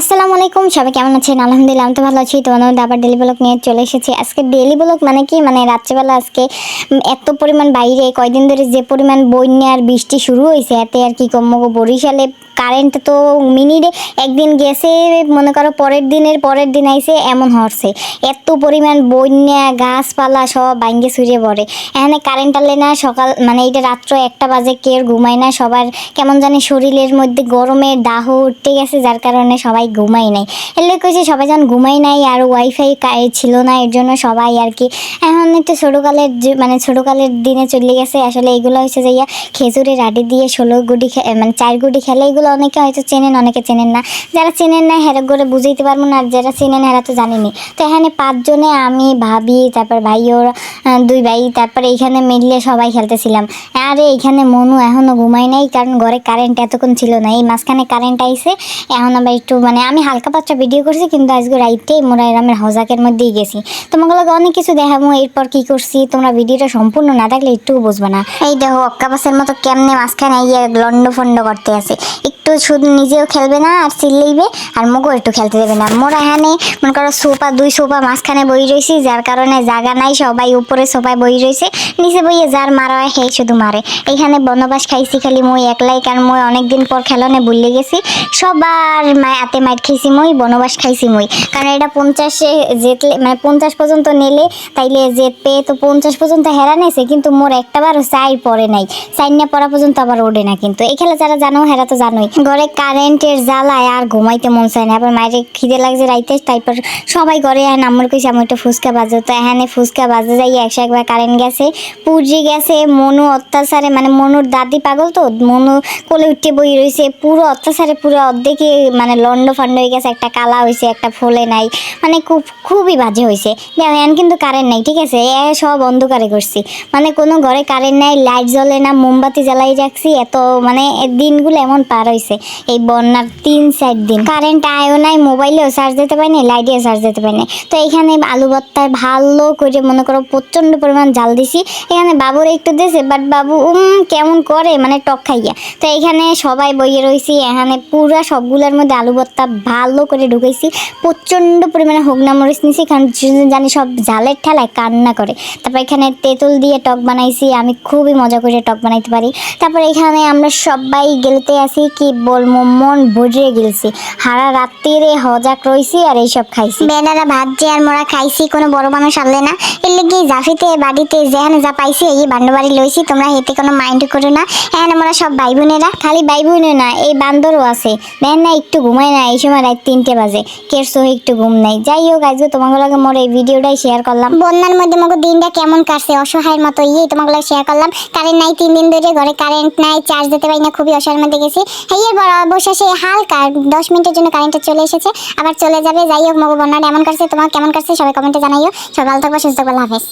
আসসালামু আলাইকুম, সবাই কেমন আছেন? আলহামদুলিল্লাহ, আমি তো ভালো আছি। তোমাদের মধ্যে আবার ডেলি ব্লগ নিয়ে চলে এসেছি। আজকে ডেলি ব্লগ মানে কি? মানে রাত্রেবেলা আজকে এত পরিমাণ বাইরে, কয়দিন ধরে যে পরিমাণ বন্যা আর বৃষ্টি শুরু হয়েছে, এতে আর কি কম বরিশালে কারেন্ট তো মিনিটে একদিন গেছে, মনে করো পরের দিনের, পরের দিন আইসে এমন হরছে। এত পরিমাণ বন্যা, গাছপালা সব ভাঙ্গে ছুঁড়ে পড়ে। এখানে কারেন্ট আনলে না সকাল মানে এইটা রাত্র একটা বাজে, কেউ ঘুমায় না, সবার কেমন জানি শরীরের মধ্যে গরমে দাহ উঠতে গেছে, যার কারণে সবাই ঘুমাই নাই। এলে কইছে, সবাই যখন ঘুমাই নাই, আর ওয়াইফাই ছিল না, এর জন্য সবাই আর কি। এখন একটু ছোটোকালের মানে ছোটোকালের দিনে চলে গেছে, আসলে এগুলো হচ্ছে যে ইয়া, খেজুরের আডি দিয়ে ষোলো গুটি মানে চার গুটি খেলে এগুলো অনেকে হয়তো চেনেন অনেকে চেনেন না। যারা চেনেন না হেরা করে বুঝাইতে পারব না আর যারা চেনেন হেরা তো জানেনি। তো এখানে পাঁচজনে আমি ভাবি তারপর ভাই ওরা আহ, দুই ভাই তারপরে এইখানে মিললে সবাই খেলতেছিলাম। আরে এইখানে মনু এখনও ঘুমাই নাই কারণ ঘরে কারেন্ট এতক্ষণ ছিল না। এই মাঝখানে কারেন্ট আইসে এখন আবার একটু মানে আমি হালকা পাতলা ভিডিও করছি কিন্তু আজকে রাইতেই মোরা এরামের হজাকের মধ্যেই গেছি। তোমাগুলোকে অনেক কিছু দেখাবো এরপর কি করছি তোমরা ভিডিওটা সম্পূর্ণ না দেখলে একটু বুঝবে না। এই দেখো অক্কাবাসের মতো কেমনে মাঝখানে ইয়ে লন্ড ফন্ড করতে আছে। একটু শুধু নিজেও খেলবে না, আর চিল্লাইবে আর মুখও একটু খেলতে দেবে না। মোরা এখানে, মনে করো, সোফা, দুই সোফা মাঝখানে বই রয়েছি যার কারণে জায়গা নাই, সবাই উপরে সোফায় বই রয়েছে নিচে বইয়ে যার মারা হয়, সেই শুধু মারে। এইখানে বনবাস খাইছি খালি মই একলাই, কারণ মই অনেকদিন পর খেলনে ভুলে গেছি। সবার হাতে মাইট খাইছি মই, বনবাস খাইছি মই। কারণ এটা পঞ্চাশে যেতলে মানে পঞ্চাশ পর্যন্ত নেলে, তাইলে জেত পেয়ে তো পঞ্চাশ পর্যন্ত হেরা নেছে, কিন্তু মোর একটাবারও চাই পড়ে নাই। চাই না পড়া পর্যন্ত আবার ওঠে না কিন্তু। এই খেলা যারা জানো, হেরা তো জানোই। ঘরে কারেন্টের জ্বালায় আর ঘুমাইতে মন চায় না। আবার মায়ের খিদে লাগছে রাইতে, তারপর সবাই ঘরে এখন আমার কইছে আমার একটু ফুচকা বাজে তো এখানে ফুচকা বাজে যাই, একশো একবার কারেন্ট গেছে, পুজি গেছে, মনু অত্যাচারে মানে মনুর দাদি পাগল তো, মনু কোলে উঠে বই রয়েছে পুরো অত্যাচারে, পুরো অর্ধেকই মানে লন্ড ফান্ড হয়ে গেছে, একটা কালা হয়েছে একটা ফোলে নাই মানে খুব, খুবই বাজে হয়েছে দেখো, এখন কিন্তু কারেন্ট নাই, ঠিক আছে? এ সব অন্ধকারে করছি। মানে কোনো ঘরে কারেন্ট নাই, লাইট জ্বলে না, মোমবাতি জ্বালাই রাখছি, এত মানে দিনগুলো এমন পার হয়েছে এই বন্যার তিন, চার দিন। কারেন্ট আয়ও নাই মোবাইলেও চার্জ দিতে পারি না লাইটেও চার্জ দিতে পারি না তো এখানে আলু ভর্তায় ভালো করে মনে করো প্রচণ্ড পরিমাণ জাল দিছি। এখানে বাবুর একটু দিয়েছে বাট বাবু উম কেমন করে মানে টক খাইয়া। তো এখানে সবাই বইয়ে রয়েছি এখানে পুরা সবগুলোর মধ্যে আলু ভর্তা ভালো করে ঢুকাইছি। প্রচণ্ড পরিমাণে হোগনা মরিচ নিছি, কারণ জানি সব জালের ঠেলায় কান্না করে। তারপর এখানে তেঁতুল দিয়ে টক বানাইছি, আমি খুবই মজা করে টক বানাইতে পারি। তারপর এখানে আমরা সবাই গেলতে আসি কি বলব মন ভরিয়ে গেলছি। হারা রাত্রিরে হজাক রইছি আর এইসব খাইছি। বেনারা ভাত যে আর মোরা খাইছি কোনো বড় মানুষ আনলে না। এর লেগে জাফিতে বাড়িতে যেখানে যা পাইছি এই বান্ড বাড়ি লইছি তোমরা হেতে কোনো মাইন্ড করো না। এখানে মোরা সব ভাই বোনেরা খালি ভাই বোনে না এই বান্দরও আছে। দেখেন না একটু ঘুমায় না এই সময় রাত তিনটে বাজে। কেরসো একটু ঘুম নাই। যাই হোক আজকে তোমাকে লাগে মোর এই ভিডিওটাই শেয়ার করলাম। বন্যার মধ্যে মগো দিনটা কেমন কাটছে অসহায়ের মতো ইয়ে তোমাকে লাগে শেয়ার করলাম। কারেন্ট নাই তিন দিন ধরে ঘরে কারেন্ট নাই চার্জ দিতে পারি না খুবই অসহায়ের মধ্যে গেছি। হেয়ের বসে অবশেষে হালকা দশ মিনিটের জন্য কারেন্টটা চলে এসেছে। আবার চলে যাবে, যাই হোক, মগো বন্যাটা এমন করছে, তোমার কেমন করছে, সবাই কমেন্টে জানাইও। সবাই ভালো থাকব, সুস্থ হাফেজ।